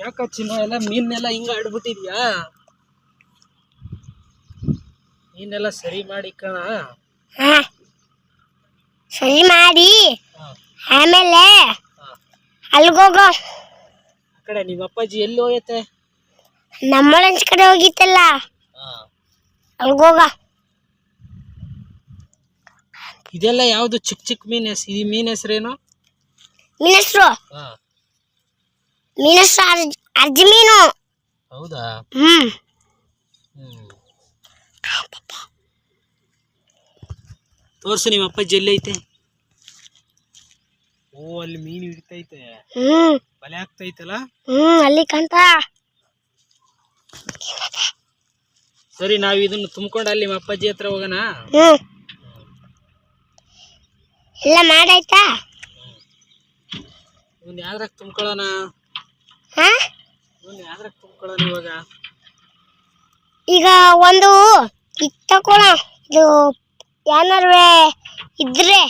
ಯಾಕ ಚಿನ್ನ ಎಲ್ಲ ಮೀನೆಲ್ಲ ಹಿಂಗ ಆಡ್ಬಿಟ್ಟಿದ್ಯಾ? ಮೀನೆಲ್ಲ ಸರಿ ಮಾಡಿ ಕಣ. ಹಾ ಸರಿ ಮಾಡಿ. ಆಮೇಲೆ ಅಲ್ಗೋಗೋ ಆ ಕಡೆ ನಿಮ್ಮ ಅಪ್ಪಾಜಿ ಎಲ್ಲಿ ಹೋಗೈತೆ? ನಮ್ಮಳಂಚ್ ಕಡೆ ಹೋಗಿತ್ತಲ್ಲ. ಅಲ್ಗೋಗ ಇದೆಲ್ಲ ಯಾವ್ದು ಚಿಕ್ಕ ಚಿಕ್ಕ ಮೀನ್ ಹೆಸ್ ಈ ಮೀನ್ ಹೆಸ್ರೇನು? ಮೀನ್ ಹೆಸ್ರು? ಮೀನ್ ಸಾರು ಅರ್ಜ್ ಮೀನು. ಹೌದಾ? ಹ್ಮ್. ತೋರ್ಸು ನಿಮ್ಮ ಅಪ್ಪಾಜಿ ಎಲ್ಲಿ ಐತೆ? ಓ ಅಲ್ಲಿ ಮೀನು ಹಿಡಿತೈತೆ. ಹ್ಮ್. ಬಲೆ ಆಗ್ತೈತಲ್ಲ ಹ್ಮ್ ಅಲ್ಲಿ ಕಾಣ್ತ. ಸರಿ ನಾವ್ ಇದನ್ನ ತುಂಬ್ಕೊಂಡು ಅಲ್ಲಿ ನಿಮ್ಮ ಅಪ್ಪಾಜಿ ಹತ್ರ ಹೋಗೋಣ. ಹ್ಮ್. ಎಲ್ಲ ಮಾಡಾಯ್ತಾ? ಇವನ್ ಯಾವ್ದ್ರಾಗ ತುಂಬ್ಕೊಳ್ಳೋಣ? ಈಗ ಒಂದು ಇದು ತಕೊಳ ಇದು ಏನಾರ್ವೆ ಇದ್ರೆ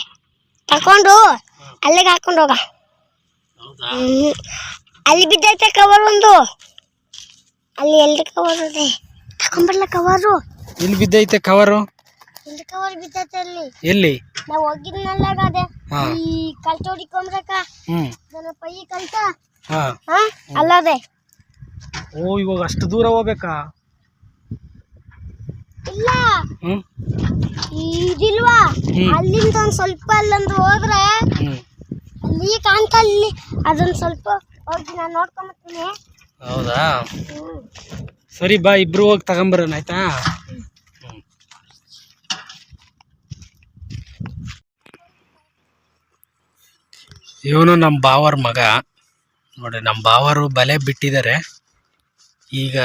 ತಕೊಂಡು ಅಲ್ಲಿಗೆ ಹಾಕೊಂಡು ಹೋಗ. ಹೌದಾ? ಅಲ್ಲಿ ಬಿದ್ದೈತೆ ಕವರ್ ಒಂದು. ಅಲ್ಲಿ ಎಲ್ರಿ ಕವರ್ ಇದೆ? ತಕೊಂಬರ್ಲ ಕವರು ಇಲ್ಲಿ ಬಿದ್ದೈತೆ ಕವರು ಎಲ್ಲಿ ಕವರ್ ಬಿದ್ದೈತೆ ಅಲ್ಲಿ? ಎಲ್ಲಿ? ನಾವು ಹೋಗಿದ್ನಲ್ಲ ಅದೇ ಈ ಕಲ್ತ ಹೊಡಿಕೊಂಬ್ರಕ ಹ್ಮ್. ನನ್ನ ಪೈ ಕಲ್ತ ಹಾ. ಹಾ? ಅಲ್ಲದೆ. ಓ ಇವಾಗ ಅಷ್ಟು ದೂರ ಹೋಗ್ಬೇಕಾ? ಇಲ್ಲ. ಹ್ಞೂ ಇದಿಲ್ವಾ? ಅಲ್ಲಿಂದ ಒಂದ್ ಸ್ವಲ್ಪ ಅಲ್ಲೊಂದು ಹೋದ್ರೆ ಅಲ್ಲಿ ಕಾಣ್ತಾ ಅಲ್ಲಿ ಅದೊಂದ್ ಸ್ವಲ್ಪ ಹೋಗಿ ನಾನು ನೋಡ್ಕೊಂಬತ್ತೀನಿ ಹೌದಾ? ಸರಿ ಬಾ ಇಬ್ರು ಹೋಗಿ ತಗೊಂಬರೋಣ ಆಯ್ತಾ. ಇವನು ನಮ್ಮ ಬಾವರ್ ಮಗ. ನೋಡಿ ನಮ್ಮ ಬಾವರು ಬಲೆ ಬಿಟ್ಟಿದ್ದಾರೆ. ಈಗ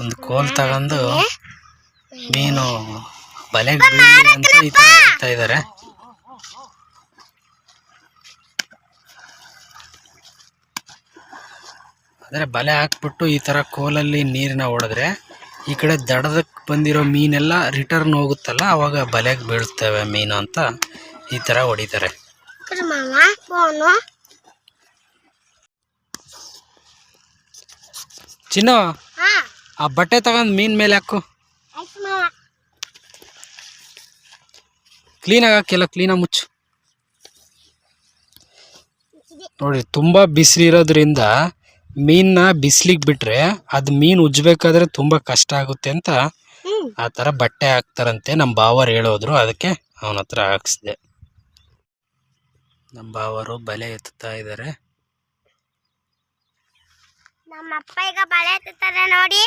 ಒಂದು ಕೋಲ್ ತಗೊಂಡು ಮೀನು ಬಲೆಗೆ ಅಂತ ಇದ್ದಾರೆ. ಅಂದ್ರೆ ಬಲೆ ಹಾಕ್ಬಿಟ್ಟು ಈ ತರ ಕೋಲಲ್ಲಿ ನೀರನ್ನ ಹೊಡೆದ್ರೆ ಈ ಕಡೆ ದಡದಕ್ಕೆ ಬಂದಿರೋ ಮೀನೆಲ್ಲ ರಿಟರ್ನ್ ಹೋಗುತ್ತಲ್ಲ, ಅವಾಗ ಬಲೆಗೆ ಬೀಳುತ್ತವೆ ಮೀನು ಅಂತ ಈ ತರ ಹೊಡಿತಾರೆ. ಕರ್ಮವ, ಫೋನು ಚಿನ್ನು ಹಾ. ಆ ಬಟ್ಟೆ ತಗೊಂಡು ಮೀನ್ ಮೇಲೆ ಹಾಕು. ಕ್ಲೀನಾಗಿ ಹಾಕಿಲ್ಲ ಕ್ಲೀನಾಗಿ ಮುಚ್ಚು. ನೋಡಿ ತುಂಬ ಬಿಸಿಲಿರೋದ್ರಿಂದ ಮೀನ್ನ ಬಿಸಿಲಿಗೆ ಬಿಟ್ರೆ ಅದು ಮೀನು ಉಜ್ಬೇಕಾದ್ರೆ ತುಂಬ ಕಷ್ಟ ಆಗುತ್ತೆ ಅಂತ ಆ ಥರ ಬಟ್ಟೆ ಹಾಕ್ತಾರಂತೆ ನಮ್ಮ ಬಾವರು ಹೇಳೋದ್ರು. ಅದಕ್ಕೆ ಅವನ ಹತ್ರ ಹಾಕ್ಸಿದೆ. ನಮ್ಮ ಬಾವರು ಬಲೆ ಎತ್ತುತ್ತಾ ಇದ್ದಾರೆ. ನಮ್ಮ ಅಪ್ಪ ಈಗ ಬಲೆ ಎತ್ತುತ್ತಾರೆ ನೋಡಿ.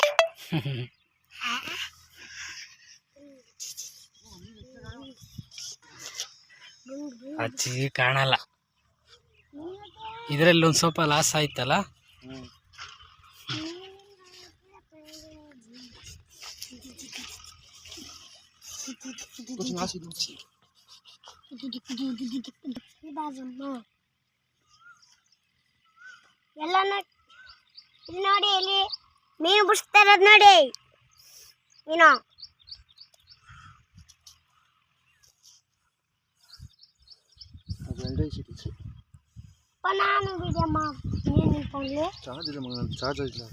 ಅಜ್ಜಿ ಕಾಣಲ್ಲ. ಇದರಲ್ಲಿ ಒಂದು ಸ್ವಲ್ಪ ಲಾಸ್ ಆಯ್ತಲ್ಲ? ಎಲ್ಲ ಇಲ್ಲಿ ನೋಡಿ ಇಲ್ಲಿ ಮೀನು ಬಿಡಿಸ್ತಾ ಇರೋದು ನೋಡಿ. ಮೀನು. ನಾನು ವಿಡಿಯೋ ನಿಂತ್ಕೊಳ್ಳಿ ಚಾರ್ಜ್ ಇಲ್ಲ ಚಾರ್ಜ್ ಇಲ್ಲ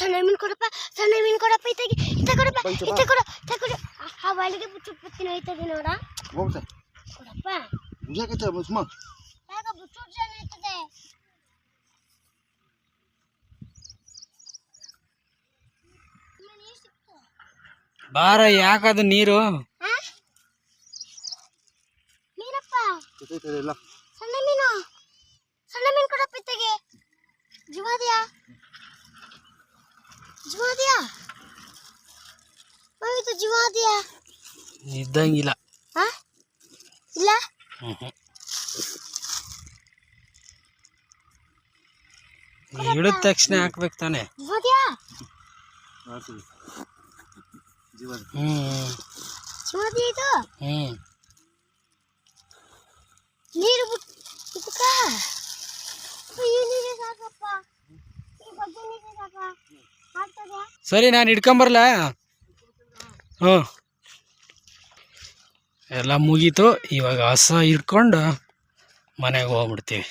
ಸಣ್ಣ ಮೀನು ಕೊಡಪ್ಪ ಸಣ್ಣ ಮೀನು ಕೊಡಪ್ಪ ಇತ್ತಾಗಿ ಇತ್ತ ಕೊಡಪ್ಪ ಇತ್ತ ಕೊಡ ಇತ್ತ ಕೊಡು. ಆ- ಬಾಳಿಗೆ ಬುಚ್ಚು ಬುತ್ತಿನ ಹೋಯ್ತದೆ ನೋಡ. ಹೋಗ್ತಾ ಕೊಡಪ್ಪ. ಮುಗಿಯಾಕೈತೆ ಸುಮ್ಮ ಯಾಕ ಬುಚ್ಚು ಜನ ಇರ್ತದೆ? ಬಾರ ಯಾಕದು ನೀರು? ಇಲ್ಲ ಸಣ್ಣ ಮೀನು. ಸಣ್ಣ ಮೀನು ಕೊಡಪ್ಪ ಇತ್ತಗೆ ಜೀವಾದಿಯಾ? ಜೀವಾದಿಯಾ ಹೋಗಿತ್ತು ಜೀವಾದಿಯಾ ಇದ್ದಂಗಿಲ್ಲ ಹಾ ಇಲ್ಲ ಹ್ಮ್ ಹಿಡಿದ ತಕ್ಷಣ ಹಾಕ್ಬೇಕು ತಾನೆ ಜೀವಾದಿಯಾ ಮಾಡ್ತೀವಿ ಜೀವನ ಹ್ಮ್ ಜೀವಾದಿ ಇದು ಹ್ಮ್ ನೀರು ಬಿಟ್ಟು ಇದಕ್ಕ ಈ ನೀರೇ ಸಾಕಪ್ಪ ಈ ಬಗ್ಗೆ ನೀರೇ ಸಾಕ ಆಗ್ತದೆ ಸರಿ ನಾನು ಹಿಡ್ಕೊಂಬರ್ಲ? ಹ್ಞೂ. ಎಲ್ಲ ಮುಗೀತು. ಇವಾಗ ಹಸ ಹಿಡ್ಕೊಂಡು ಮನೆಗೆ ಹೋಗ್ಬಿಡ್ತೀವಿ